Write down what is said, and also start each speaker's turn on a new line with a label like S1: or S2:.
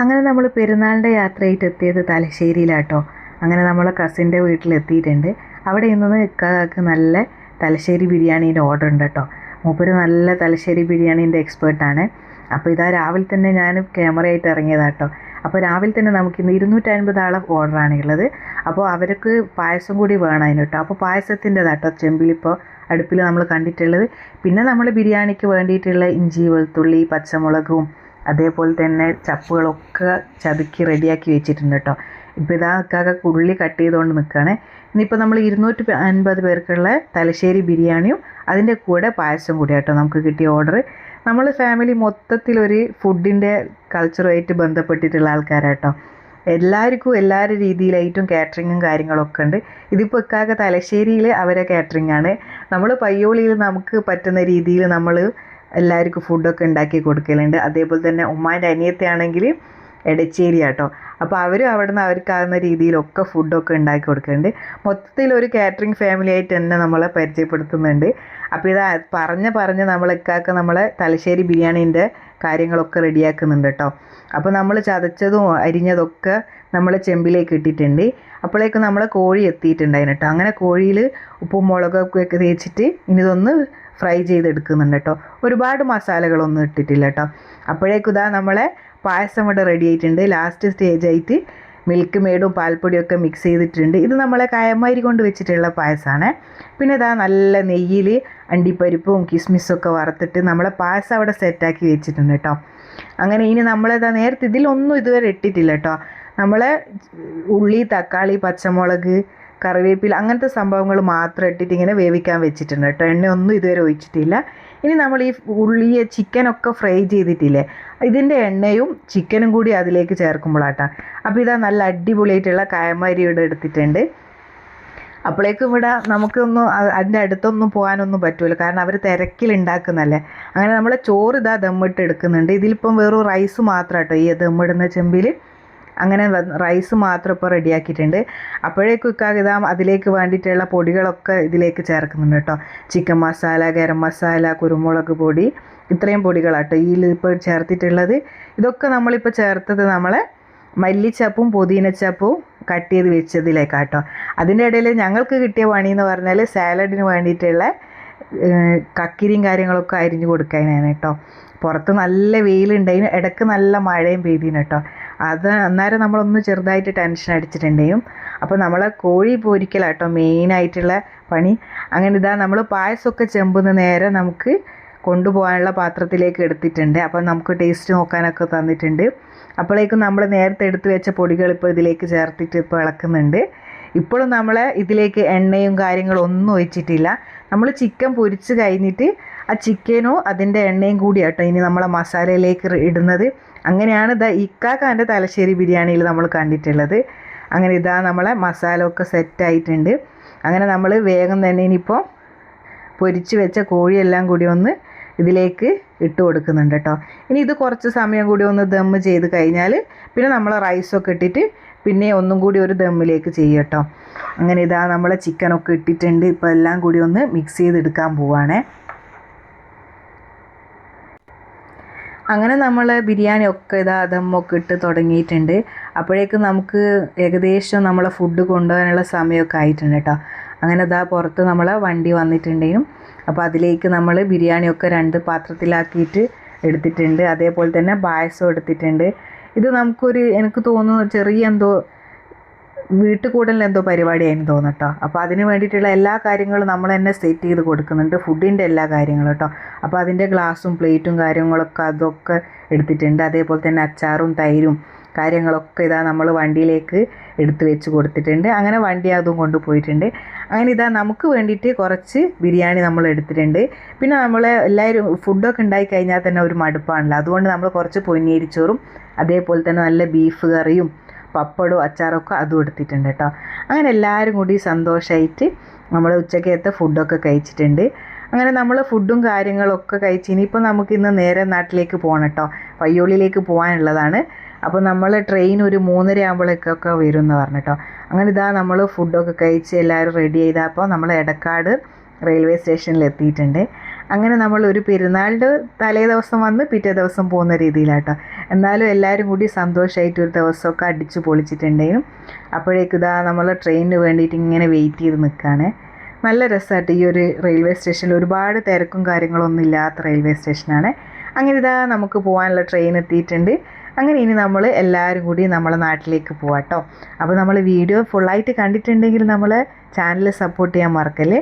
S1: അങ്ങനെ നമ്മൾ പെരുന്നാളിന്റെ യാത്രയായിട്ട് എത്തിയത് തലശ്ശേരിയിലാട്ടോ. അങ്ങനെ നമ്മൾ കസിന്റെ വീട്ടിലെത്തിയിട്ടുണ്ട്. അവിടെ ഇന്ന് ഇക്കാക്ക് നല്ല തലശ്ശേരി ബിരിയാണീന്റെ ഓർഡർ ഉണ്ട് കേട്ടോ മൂപ്പര് നല്ല തലശ്ശേരി ബിരിയാണീന്റെ എക്സ്പേർട്ടാണ് അപ്പോൾ ഇതാ രാവിലെ തന്നെ ഞാൻ ക്യാമറയായിട്ട് ഇറങ്ങിയതാട്ടോ. അപ്പോൾ രാവിലെ തന്നെ നമുക്ക് ഇന്ന് ഇരുന്നൂറ്റൻപത് ആളെ ഓർഡറാണ് ഉള്ളത് അപ്പോൾ അവർക്ക് പായസം കൂടി വേണം അതിന് കേട്ടോ അപ്പോൾ പായസത്തിന്റെതാട്ടോ ചെമ്പിലിപ്പോൾ അടുപ്പിൽ നമ്മൾ കണ്ടിട്ടുള്ളത്. പിന്നെ നമ്മൾ ബിരിയാണിക്ക് വേണ്ടിയിട്ടുള്ള ഇഞ്ചി വെളുത്തുള്ളി പച്ചമുളകും അതേപോലെ തന്നെ ചപ്പുകളൊക്കെ ചതുക്കി റെഡിയാക്കി വെച്ചിട്ടുണ്ട് കേട്ടോ ഇപ്പോൾ ഇതാ അക്കാക്ക ഉള്ളി കട്ട് ചെയ്തുകൊണ്ട് നിൽക്കുകയാണ് ഇനിയിപ്പോൾ നമ്മൾ ഇരുന്നൂറ്റി അൻപത് പേർക്കുള്ള തലശ്ശേരി ബിരിയാണിയും അതിന്റെ കൂടെ പായസം കൂടി കേട്ടോ നമുക്ക് കിട്ടിയ ഓർഡർ നമ്മൾ ഫാമിലി മൊത്തത്തിലൊരു ഫുഡിന്റെ കൾച്ചറുമായിട്ട് ബന്ധപ്പെട്ടിട്ടുള്ള ആൾക്കാരാട്ടോ എല്ലാവർക്കും എല്ലാവരുടെ രീതിയിലായിട്ടും കാറ്ററിങ്ങും കാര്യങ്ങളൊക്കെ ഉണ്ട്. ഇതിപ്പോൾ ഇക്കാക്ക തലശ്ശേരിയിൽ അവരെ കാറ്ററിംഗ് ആണ്. നമ്മൾ പയ്യോളിയിൽ നമുക്ക് പറ്റുന്ന രീതിയിൽ നമ്മൾ എല്ലാവർക്കും ഫുഡൊക്കെ ഉണ്ടാക്കി കൊടുക്കലുണ്ട്. അതേപോലെ തന്നെ ഉമ്മാന്റെ അനിയത്തിയാണെങ്കിൽ എടച്ചേരി കേട്ടോ അപ്പോൾ അവരും അവിടെ നിന്ന് അവർക്കാവുന്ന രീതിയിലൊക്കെ ഫുഡൊക്കെ ഉണ്ടാക്കി കൊടുക്കുന്നുണ്ട് മൊത്തത്തിൽ ഒരു കാറ്ററിംഗ് ഫാമിലി ആയിട്ട് തന്നെ നമ്മളെ പരിചയപ്പെടുത്തുന്നുണ്ട്. അപ്പോൾ ഇത് പറഞ്ഞ് പറഞ്ഞ് ഇക്കാക്ക് നമ്മളെ തലശ്ശേരി ബിരിയാണീന്റെ കാര്യങ്ങളൊക്കെ റെഡിയാക്കുന്നുണ്ട് കേട്ടോ അപ്പോൾ നമ്മൾ ചതച്ചതും അരിഞ്ഞതൊക്കെ നമ്മൾ ചെമ്പിലേക്ക് ഇട്ടിട്ടുണ്ട്. അപ്പോഴേക്കും നമ്മളെ കോഴി എത്തിയിട്ടുണ്ടായിരുന്നു കേട്ടോ അങ്ങനെ കോഴിയിൽ ഉപ്പും മുളകൊക്കെ തേച്ചിട്ട് ഇനി ഇതൊന്ന് ഫ്രൈ ചെയ്തെടുക്കുന്നുണ്ട് കേട്ടോ ഒരുപാട് മസാലകളൊന്നും ഇട്ടിട്ടില്ല കേട്ടോ അപ്പോഴേക്കും ഇതാ നമ്മളെ പായസം ഇവിടെ റെഡി ആയിട്ടുണ്ട്. ലാസ്റ്റ് സ്റ്റേജ് ആയിട്ട് മിൽക്ക് മേടും പാൽപ്പൊടിയൊക്കെ മിക്സ് ചെയ്തിട്ടുണ്ട്. ഇത് നമ്മളെ കായമാരി കൊണ്ട് വെച്ചിട്ടുള്ള പായസമാണ് പിന്നെ ഇതാ നല്ല നെയ്യിൽ അണ്ടിപ്പരിപ്പും കിസ്മിസൊക്കെ വറുത്തിട്ട് നമ്മളെ പായസം അവിടെ സെറ്റാക്കി വെച്ചിട്ടുണ്ട് കേട്ടോ അങ്ങനെ ഇനി നമ്മളിതാ നേരത്തെ ഇതിലൊന്നും ഇതുവരെ ഇട്ടിട്ടില്ല കേട്ടോ നമ്മളെ ഉള്ളി തക്കാളി പച്ചമുളക് കറിവേപ്പില അങ്ങനത്തെ സംഭവങ്ങൾ മാത്രം ഇട്ടിട്ട് ഇങ്ങനെ വേവിക്കാൻ വെച്ചിട്ടുണ്ട് കേട്ടോ. എണ്ണ ഒന്നും ഇതുവരെ ഒഴിച്ചിട്ടില്ല. ഇനി നമ്മൾ ഈ ഉള്ളിയെ ചിക്കനൊക്കെ ഫ്രൈ ചെയ്തിട്ടില്ലേ ഇതിന്റെ എണ്ണയും ചിക്കനും കൂടി അതിലേക്ക് ചേർക്കുമ്പോഴാട്ടാ അപ്പോൾ ഇതാ നല്ല അടിപൊളിയായിട്ടുള്ള കായമാരി ഇവിടെ എടുത്തിട്ടുണ്ട്. അപ്പോഴേക്കും ഇവിടെ നമുക്കൊന്നും അതിന്റെ അടുത്തൊന്നും പോകാനൊന്നും പറ്റുമല്ലോ കാരണം അവർ തിരക്കിലുണ്ടാക്കുന്നല്ലേ അങ്ങനെ നമ്മൾ ചോറ് ഇതാ ദമ്മിട്ട് എടുക്കുന്നുണ്ട്. ഇതിലിപ്പം വെറും റൈസ് മാത്രം കേട്ടോ ഈ ദമ്മിടുന്ന ചെമ്പിൽ. അങ്ങനെ റൈസ് മാത്രം ഇപ്പോൾ റെഡിയാക്കിയിട്ടുണ്ട് അപ്പോഴേക്കും ഇക്കാക്ക് ഇതാ അതിലേക്ക് വേണ്ടിയിട്ടുള്ള പൊടികളൊക്കെ ഇതിലേക്ക് ചേർക്കുന്നുണ്ട് കേട്ടോ. ചിക്കൻ മസാല ഗരം മസാല കുരുമുളക് പൊടി ഇത്രയും പൊടികളാട്ടോ ഇതിൽ ഇപ്പോൾ ചേർത്തിട്ടുള്ളത്. ഇതൊക്കെ നമ്മളിപ്പോൾ ചേർത്തത് നമ്മളെ മല്ലിച്ചപ്പും പുതിനച്ചപ്പും കട്ട് ചെയ്ത് വെച്ചതിലേക്കാട്ടോ. അതിന്റെ ഇടയിൽ ഞങ്ങൾക്ക് കിട്ടിയ പണി എന്ന് പറഞ്ഞാൽ സാലഡിന് വേണ്ടിയിട്ടുള്ള കക്കിരിയും കാര്യങ്ങളൊക്കെ അരിഞ്ഞു കൊടുക്കാനാണ് കേട്ടോ. പുറത്ത് നല്ല വെയിലുണ്ടായിരുന്നു ഇടയ്ക്ക് നല്ല മഴയും പെയ്തിന് കേട്ടോ. അത് അന്നേരം നമ്മളൊന്ന് ചെറുതായിട്ട് ടെൻഷൻ അടിച്ചിട്ടുണ്ടെയും. അപ്പോൾ നമ്മൾ കോഴി പൊരിക്കലാട്ടോ മെയിനായിട്ടുള്ള പണി. അങ്ങനെ ഇതാ നമ്മൾ പായസമൊക്കെ ചെമ്പുന്ന നേരെ നമുക്ക് കൊണ്ടുപോകാനുള്ള പാത്രത്തിലേക്ക് എടുത്തിട്ടുണ്ട്. അപ്പോൾ നമുക്ക് ടേസ്റ്റ് നോക്കാനൊക്കെ തന്നിട്ടുണ്ട്. അപ്പോഴേക്കും നമ്മൾ നേരത്തെ എടുത്തു വെച്ച പൊടികൾ ഇപ്പോൾ ഇതിലേക്ക് ചേർത്തിട്ട് ഇപ്പോൾ ഇളക്കുന്നുണ്ട്. ഇപ്പോഴും നമ്മൾ ഇതിലേക്ക് എണ്ണയും കാര്യങ്ങളും ഒന്നും ഒഴിച്ചിട്ടില്ല. നമ്മൾ ചിക്കൻ പൊരിച്ച് കഴിഞ്ഞിട്ട് ആ ചിക്കനും അതിന്റെ എണ്ണയും കൂടി ആട്ടോ ഇനി നമ്മളെ മസാലയിലേക്ക് ഇടുന്നത്. അങ്ങനെയാണ് ഇതാ ഇക്കാക്കാന്റെ തലശ്ശേരി ബിരിയാണിയിൽ നമ്മൾ കണ്ടിട്ടുള്ളത്. അങ്ങനെ ഇതാ നമ്മളെ മസാല ഒക്കെ സെറ്റായിട്ടുണ്ട്. അങ്ങനെ നമ്മൾ വേഗം തന്നെ ഇനിയിപ്പോൾ പൊരിച്ച് വെച്ച കോഴിയെല്ലാം കൂടി ഒന്ന് ഇതിലേക്ക് ഇട്ട് കൊടുക്കുന്നുണ്ട് കേട്ടോ. ഇനി ഇത് കുറച്ച് സമയം കൂടി ഒന്ന് ദമ്മ് ചെയ്ത് കഴിഞ്ഞാൽ പിന്നെ നമ്മൾ റൈസൊക്കെ ഇട്ടിട്ട് പിന്നെ ഒന്നും കൂടി ഒരു ദമ്മിലേക്ക് ചെയ്യും കേട്ടോ. അങ്ങനെ ഇതാ നമ്മളെ ചിക്കനൊക്കെ ഇട്ടിട്ടുണ്ട്. ഇപ്പോൾ എല്ലാം കൂടി ഒന്ന് മിക്സ് ചെയ്തെടുക്കാൻ പോവാണേ. അങ്ങനെ നമ്മൾ ബിരിയാണി ഒക്കെ ഇതാ ദമ്മൊക്കെ ഇട്ട് തുടങ്ങിയിട്ടുണ്ട്. അപ്പോഴേക്കും നമുക്ക് ഏകദേശം നമ്മളെ ഫുഡ് കൊണ്ടുപോകാനുള്ള സമയമൊക്കെ ആയിട്ടുണ്ട് കേട്ടോ. അങ്ങനെ ഇതാ പുറത്ത് നമ്മളെ വണ്ടി വന്നിട്ടുണ്ടെങ്കിലും അപ്പോൾ അതിലേക്ക് നമ്മൾ ബിരിയാണിയൊക്കെ രണ്ട് പാത്രത്തിലാക്കിയിട്ട് എടുത്തിട്ടുണ്ട്. അതേപോലെ തന്നെ പായസം എടുത്തിട്ടുണ്ട്. ഇത് നമുക്കൊരു എനിക്ക് തോന്നുന്നു ചെറിയ എന്തോ വീട്ടു കൂടലിൽ എന്തോ പരിപാടിയായിരുന്നു തോന്നട്ടോ അപ്പോൾ അതിന് വേണ്ടിയിട്ടുള്ള എല്ലാ കാര്യങ്ങളും നമ്മൾ തന്നെ സെറ്റ് ചെയ്ത് കൊടുക്കുന്നുണ്ട്. ഫുഡിന്റെ എല്ലാ കാര്യങ്ങളും കേട്ടോ. അപ്പോൾ അതിന്റെ ഗ്ലാസും പ്ലേറ്റും കാര്യങ്ങളൊക്കെ അതൊക്കെ എടുത്തിട്ടുണ്ട്. അതേപോലെ തന്നെ അച്ചാറും തൈരും കാര്യങ്ങളൊക്കെ ഇതാ നമ്മൾ വണ്ടിയിലേക്ക് എടുത്ത് വെച്ച് കൊടുത്തിട്ടുണ്ട്. അങ്ങനെ വണ്ടി അതും കൊണ്ടുപോയിട്ടുണ്ട് അങ്ങനെ ഇതാ നമുക്ക് വേണ്ടിയിട്ട് കുറച്ച് ബിരിയാണി നമ്മൾ എടുത്തിട്ടുണ്ട്. പിന്നെ നമ്മൾ എല്ലാവരും ഫുഡൊക്കെ ഉണ്ടായി കഴിഞ്ഞാൽ തന്നെ ഒരു മടുപ്പാണല്ലോ. അതുകൊണ്ട് നമ്മൾ കുറച്ച് പൊന്നിയരിച്ചോറും അതേപോലെ തന്നെ നല്ല ബീഫ് കറിയും പപ്പടവും അച്ചാറൊക്കെ അതും എടുത്തിട്ടുണ്ട് കേട്ടോ. അങ്ങനെ എല്ലാവരും കൂടി സന്തോഷമായിട്ട് നമ്മൾ ഉച്ചക്കത്തെ ഫുഡൊക്കെ കഴിച്ചിട്ടുണ്ട്. അങ്ങനെ നമ്മൾ ഫുഡും കാര്യങ്ങളൊക്കെ കഴിച്ച് ഇനിയിപ്പോൾ നമുക്ക് ഇന്ന് നേരെ നാട്ടിലേക്ക് പോകണം കേട്ടോ. പയ്യോളിയിലേക്ക് പോകാനുള്ളതാണ്. അപ്പോൾ നമ്മൾ ട്രെയിൻ ഒരു മൂന്നര ആകുമ്പോഴേക്കൊക്കെ വരും എന്ന് പറഞ്ഞു കേട്ടോ. അങ്ങനെ ഇതാ നമ്മൾ ഫുഡൊക്കെ കഴിച്ച് എല്ലാവരും റെഡി ചെയ്തപ്പോൾ നമ്മൾ എടക്കാട് റെയിൽവേ സ്റ്റേഷനിൽ എത്തിയിട്ടുണ്ട്. അങ്ങനെ നമ്മൾ ഒരു പെരുന്നാളിന്റെ തലേ ദിവസം വന്ന് പിറ്റേ ദിവസം പോകുന്ന രീതിയിലാട്ടോ. എന്നാലും എല്ലാവരും കൂടി സന്തോഷമായിട്ട് ഒരു ദിവസമൊക്കെ അടിച്ചു പൊളിച്ചിട്ടുണ്ടെങ്കിലും അപ്പോഴേക്കും ഇതാ നമ്മൾ ട്രെയിനിന് വേണ്ടിയിട്ട് ഇങ്ങനെ വെയിറ്റ് ചെയ്ത് നിൽക്കുകയാണ് നല്ല രസമായിട്ട് ഈ ഒരു റെയിൽവേ സ്റ്റേഷനിൽ ഒരുപാട് തിരക്കും കാര്യങ്ങളൊന്നും ഇല്ലാത്ത റെയിൽവേ സ്റ്റേഷനാണ് അങ്ങനെ ഇതാ നമുക്ക് പോകാനുള്ള ട്രെയിൻ എത്തിയിട്ടുണ്ട്. അങ്ങനെ ഇനി നമ്മൾ എല്ലാവരും കൂടി നമ്മളെ നാട്ടിലേക്ക് പോവാം കേട്ടോ അപ്പോൾ നമ്മൾ വീഡിയോ ഫുള്ളായിട്ട് കണ്ടിട്ടുണ്ടെങ്കിൽ നമ്മൾ ചാനൽ സപ്പോർട്ട് ചെയ്യാൻ മറക്കല്ലേ?